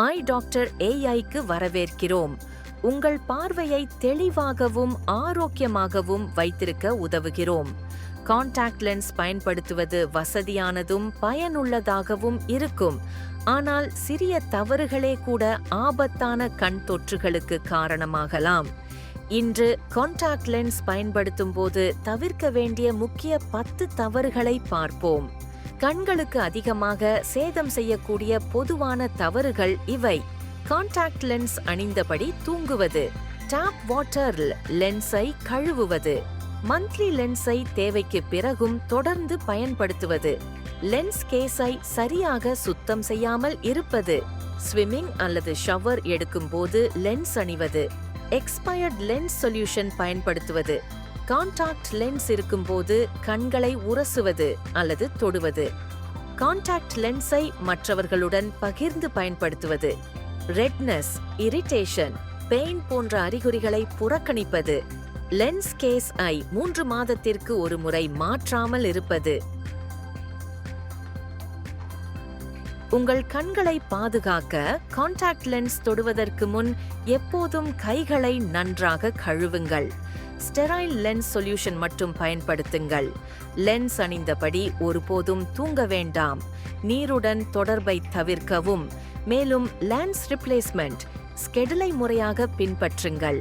ஐ doctor ஏஐக்கு வரவேற்கிறோம். உங்கள் பார்வையை தெளிவாகவும் ஆரோக்கியமாகவும் வைத்திருக்க உதவுகிறோம். கான்டாக்ட் லென்ஸ் பயன்படுத்துவது வசதியானதும் பயனுள்ளதாகவும் இருக்கும். ஆனால் சிறிய தவறுகளே கூட ஆபத்தான கண் தொற்றுகளுக்கு காரணமாகலாம். இன்று கான்டாக்ட் லென்ஸ் பயன்படுத்தும் போது தவிர்க்க வேண்டிய முக்கிய பத்து தவறுகளை பார்ப்போம். கண்களுக்கு அதிகமாக சேதம் செய்யக்கூடிய பொதுவான தவறுகள் இவை. காண்டாக்ட் லென்ஸ் அணிந்தபடி தூங்குவது. டாப் வாட்டர் லென்ஸை கழுவுவது. மந்த்லி லென்ஸை தேவைக்கு பிறகும் தொடர்ந்து பயன்படுத்துவது. லென்ஸ் கேஸை சரியாக சுத்தம் செய்யாமல் இருப்பது. ஸ்விம்மிங் அல்லது ஷவர் எடுக்கும்போது லென்ஸ் அணிவது. எக்ஸ்பயர்ட் லென்ஸ் சொல்யூஷன் பயன்படுத்துவது. காண்டாக்ட் லென்ஸ் இருக்கும்போது கண்களை உரசுவது அல்லது தொடுவது. காண்டாக்ட் லென்ஸை மற்றவர்களுடன் பகிர்ந்து பயன்படுத்துவது. ரெட்னஸ் இரிட்டேஷன் பெயின் போன்ற அறிகுறிகளை புறக்கணிப்பது. லென்ஸ் கேஸ் ஐ மூன்று மாதத்திற்கு ஒரு முறை மாற்றாமல் இருப்பது. உங்கள் கண்களை பாதுகாக்க காண்டாக்ட் லென்ஸ் தொடுவதற்கு முன் எப்போதும் கைகளை நன்றாக கழுவுங்கள். ஸ்டெரைல் லென்ஸ் சொல்யூஷன் மட்டும் பயன்படுத்துங்கள். லென்ஸ் அணிந்தபடி ஒருபோதும் தூங்க வேண்டாம். நீருடன் தொடர்பை தவிர்க்கவும். மேலும் லென்ஸ் ரிப்ளேஸ்மெண்ட் ஸ்கெடுலை முறையாக பின்பற்றுங்கள்.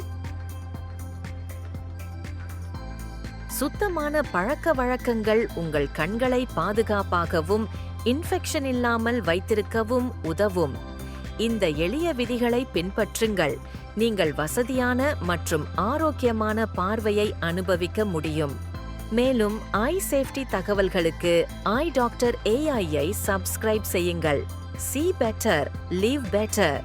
சுத்தமான பழக்க வழக்கங்கள் உங்கள் கண்களை பாதுகாப்பாகவும் இன்ஃபெக்ஷன் இல்லாமல் வைத்திருக்கவும் உதவும். இந்த எளிய விதிகளை பின்பற்றுங்கள். நீங்கள் வசதியான மற்றும் ஆரோக்கியமான பார்வையை அனுபவிக்க முடியும். மேலும் ஐ சேஃப்டி தகவல்களுக்கு ஐ டாக்டர் ஏஐயை சப்ஸ்கிரைப் செய்யுங்கள். See better live better